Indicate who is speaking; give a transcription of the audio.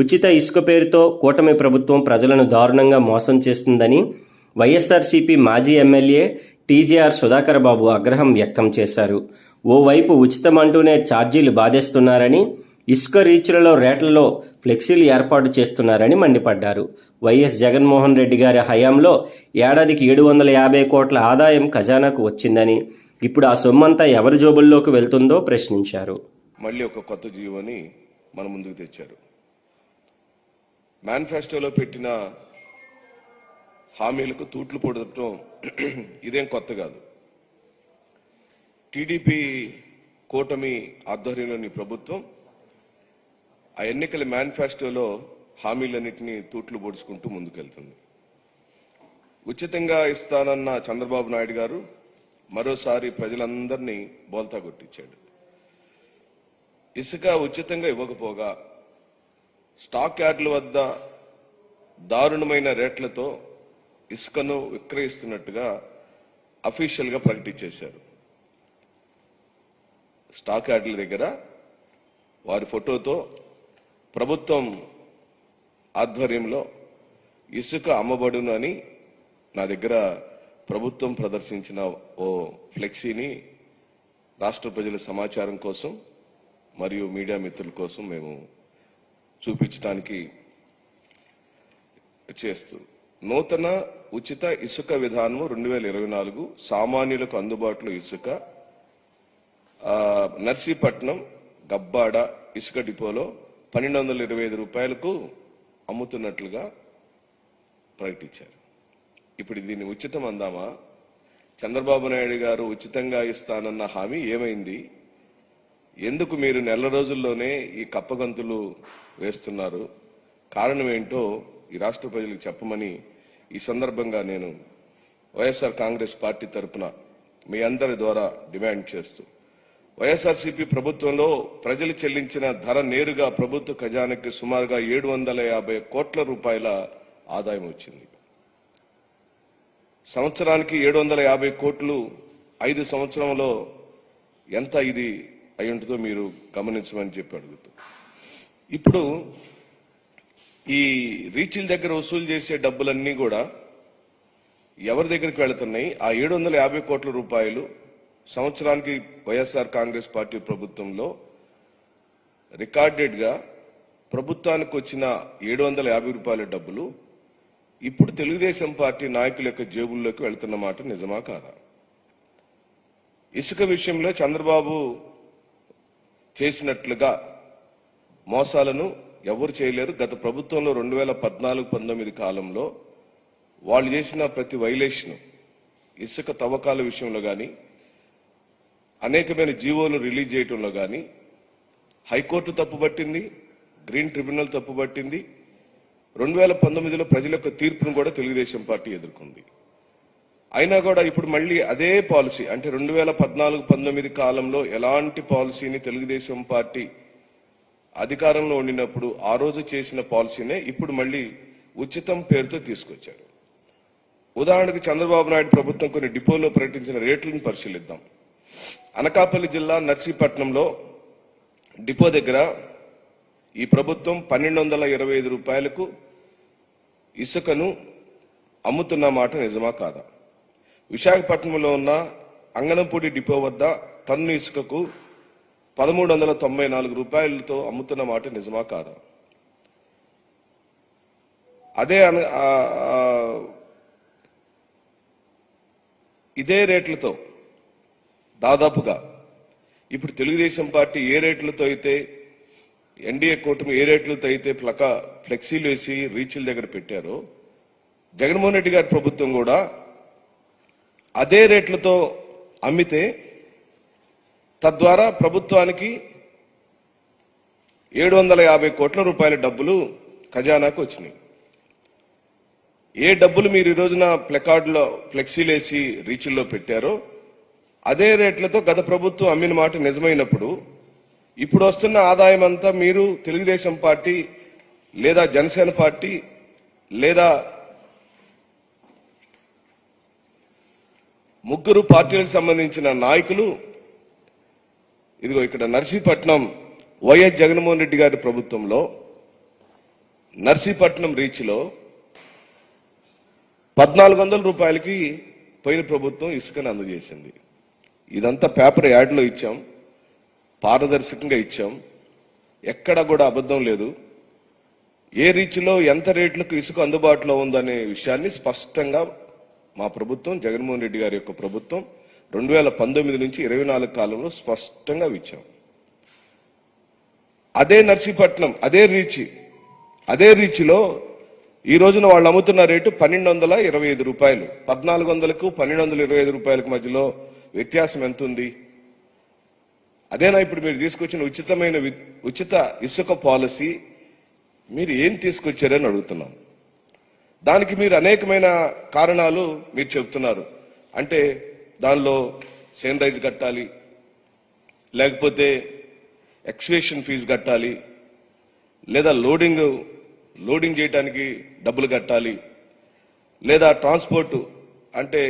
Speaker 1: ఉచిత ఇసుక పేరుతో కూటమి ప్రభుత్వం ప్రజలను దారుణంగా మోసం చేస్తుందని వైఎస్ఆర్సీపీ మాజీ ఎమ్మెల్యే టీజేఆర్ సుధాకర్ బాబు ఆగ్రహం వ్యక్తం చేశారు. ఓవైపు ఉచితమంటూనే ఛార్జీలు బాధేస్తున్నారని ఇసుక రీచ్లలో రేట్లలో ఫ్లెక్సీలు ఏర్పాటు చేస్తున్నారని మండిపడ్డారు. వైఎస్ జగన్మోహన్ రెడ్డి గారి హయాంలో ఏడాదికి ఏడు వందల యాభై కోట్ల ఆదాయం ఖజానాకు వచ్చిందని ఇప్పుడు ఆ సొమ్మంతా ఎవరి జోబుల్లోకి వెళ్తుందో ప్రశ్నించారు.
Speaker 2: మళ్ళీ ఒక కొత్త జీవోని మన ముందుకు తెచ్చారు. మేనిఫెస్టోలో పెట్టిన హామీలకు తూట్లు పొడటం ఇదేం కొత్త కాదు. టీడీపీ కూటమి ఆధ్వర్యంలోని ప్రభుత్వం ఆ ఎన్నికల మేనిఫెస్టోలో హామీలన్నింటినీ తూట్లు పొడుచుకుంటూ ముందుకెళ్తుంది. ఉచితంగా ఇస్తానన్న చంద్రబాబు నాయుడు గారు మరోసారి ప్రజలందరినీ బోల్తా కొట్టించాడు. ఇసుక ఉచితంగా ఇవ్వకపోగా స్టాక్ యార్డుల వద్ద దారుణమైన రేట్లతో ఇసుకను విక్రయిస్తున్నట్టుగా అఫీషియల్గా ప్రకటించేశారు స్టాక్ యార్డుల దగ్గర వారి ఫోటోతో ప్రభుత్వం ఆధ్వర్యంలో ఇసుక అమ్మబడును అని నా దగ్గర ప్రభుత్వం ప్రదర్శించిన ఓ ఫ్లెక్సీని రాష్ట్ర ప్రజల సమాచారం కోసం మరియు మీడియా మిత్రుల కోసం మేము చూపించడానికి చేస్తూ నూతన ఉచిత ఇసుక విధానం రెండు వేల ఇరవై నాలుగు సామాన్యులకు అందుబాటులో ఇసుక నర్సీపట్నం గబ్బాడ ఇసుక డిపోలో పన్నెండు వందల ఇరవై ఐదు రూపాయలకు అమ్ముతున్నట్లుగా ప్రకటించారు. ఇప్పుడు దీన్ని ఉచితం అందామా? చంద్రబాబు నాయుడు గారు ఉచితంగా ఇస్తానన్న హామీ ఏమైంది? ఎందుకు మీరు నెల రోజుల్లోనే ఈ కప్పగంతులు వేస్తున్నారు? కారణం ఏంటో ఈ రాష్ట్ర ప్రజలకు చెప్పమని ఈ సందర్భంగా నేను వైఎస్ఆర్ కాంగ్రెస్ పార్టీ తరపున మీ అందరి ద్వారా డిమాండ్ చేస్తూ వైఎస్ఆర్సీపీ ప్రభుత్వంలో ప్రజలు చెల్లించిన ధర నేరుగా ప్రభుత్వ ఖజానాకి సుమారుగా ఏడు వందల యాభై కోట్ల రూపాయల ఆదాయం వచ్చింది. సంవత్సరానికి ఏడు వందల యాభై కోట్లు ఐదు సంవత్సరంలో ఎంత ఇది అయి ఉంటుందో మీరు గమనించమని చెప్పి అడుగుతూ ఇప్పుడు ఈ రీచిల దగ్గర వసూలు చేసే డబ్బులన్నీ కూడా ఎవరి దగ్గరికి వెళుతున్నాయి? ఆ ఏడు వందల యాభై కోట్ల రూపాయలు సంవత్సరానికి వైఎస్ఆర్ కాంగ్రెస్ పార్టీ ప్రభుత్వంలో రికార్డెడ్గా ప్రభుత్వానికి వచ్చిన ఏడు వందల యాభై రూపాయల డబ్బులు ఇప్పుడు తెలుగుదేశం పార్టీ నాయకుల యొక్క జేబుల్లోకి వెళ్తున్న మాట నిజమా కాదా? ఇసుక విషయంలో చంద్రబాబు చేసినట్లుగా మోసాలను ఎవరు చేయలేరు. గత ప్రభుత్వంలో రెండు వేల పద్నాలుగు పంతొమ్మిది కాలంలో వాళ్ళు చేసిన ప్రతి వైలేషన్ ఇసుక తవ్వకాల విషయంలో కానీ అనేకమైన జీవోలు రిలీజ్ చేయటంలో కానీ హైకోర్టు తప్పుపట్టింది గ్రీన్ ట్రిబ్యునల్ తప్పుపట్టింది రెండు వేల పంతొమ్మిదిలో ప్రజల యొక్క తీర్పును కూడా తెలుగుదేశం పార్టీ ఎదుర్కొంది. అయినా కూడా ఇప్పుడు మళ్ళీ అదే పాలసీ అంటే రెండు వేల పద్నాలుగు పంతొమ్మిది కాలంలో ఎలాంటి పాలసీని తెలుగుదేశం పార్టీ అధికారంలో ఉండినప్పుడు ఆ రోజు చేసిన పాలసీనే ఇప్పుడు మళ్ళీ ఉచితం పేరుతో తీసుకొచ్చారు. ఉదాహరణకు చంద్రబాబు నాయుడు ప్రభుత్వం కొన్ని డిపోలో ప్రకటించిన రేట్లను పరిశీలిద్దాం. అనకాపల్లి జిల్లా నర్సీపట్నంలో డిపో దగ్గర ఈ ప్రభుత్వం పన్నెండు వందల ఇరవై ఐదు రూపాయలకు ఇసుకను అమ్ముతున్న మాట నిజమా కాదా? విశాఖపట్నంలో ఉన్న అంగనంపూడి డిపో వద్ద టన్ను ఇసుకకు పదమూడు వందల తొంభై నాలుగు రూపాయలతో అమ్ముతున్న మాట నిజమా కాదా? అదే అన- ఇదే రేట్లతో దాదాపుగా ఇప్పుడు తెలుగుదేశం పార్టీ ఏ రేట్లతో అయితే ఎన్డీఏ కూటమి ఏ రేట్లతో అయితే ప్లక ఫ్లెక్సీలు వేసి రీచ్ల దగ్గర పెట్టారో జగన్మోహన్ రెడ్డి గారి ప్రభుత్వం కూడా అదే రేట్లతో అమ్మితే తద్వారా ప్రభుత్వానికి ఏడు వందల యాభై కోట్ల రూపాయల డబ్బులు ఖజానాకు వచ్చినాయి. ఏ డబ్బులు మీరు ఈ రోజున ప్లెకార్డులో ఫ్లెక్సీలేసి రీచ్ల్లో పెట్టారో అదే రేట్లతో గత ప్రభుత్వం అమ్మిన మాట నిజమైనప్పుడు ఇప్పుడు వస్తున్న ఆదాయం అంతా మీరు తెలుగుదేశం పార్టీ లేదా జనసేన పార్టీ లేదా ముగ్గురు పార్టీలకు సంబంధించిన నాయకులు ఇదిగో ఇక్కడ నర్సీపట్నం వైఎస్ జగన్మోహన్ రెడ్డి గారి ప్రభుత్వంలో నర్సీపట్నం రీచ్లో పద్నాలుగు వందల రూపాయలకి పోయిన ప్రభుత్వం ఇసుకను అందజేసింది. ఇదంతా పేపర్ యాడ్లో ఇచ్చాం పారదర్శకంగా ఇచ్చాం. ఎక్కడ కూడా అబద్ధం లేదు. ఏ రీచ్లో ఎంత రేట్లకు ఇసుక అందుబాటులో ఉందనే విషయాన్ని స్పష్టంగా మా ప్రభుత్వం జగన్మోహన్ రెడ్డి గారి యొక్క ప్రభుత్వం రెండు వేల పంతొమ్మిది నుంచి ఇరవై నాలుగు కాలంలో స్పష్టంగా ఇచ్చాం అదే నర్సీపట్నం అదే రీచి అదే రీచిలో ఈ రోజున వాళ్ళు అమ్ముతున్న రేటు పన్నెండు వందల ఇరవై ఐదు రూపాయలు. పద్నాలుగు వందలకు పన్నెండు వందల ఇరవై ఐదు రూపాయలకు మధ్యలో వ్యత్యాసం ఎంత ఉంది? అదేనా ఇప్పుడు మీరు తీసుకొచ్చిన ఉచితమైన వి- ఉచిత ఇసుక పాలసీ మీరు ఏం తీసుకొచ్చారని అడుగుతున్నాం. దానికి మీరు అనేకమైన కారణాలు మీరు చెబుతున్నారు. అంటే దానిలో సేనరైజ్ కట్టాలి లేకపోతే ఎక్స్వేషన్ ఫీజు కట్టాలి లేదా లోడింగ్ లోడింగ్ చేయడానికి డబ్బులు కట్టాలి లేదా ట్రాన్స్పోర్ట్ అంటే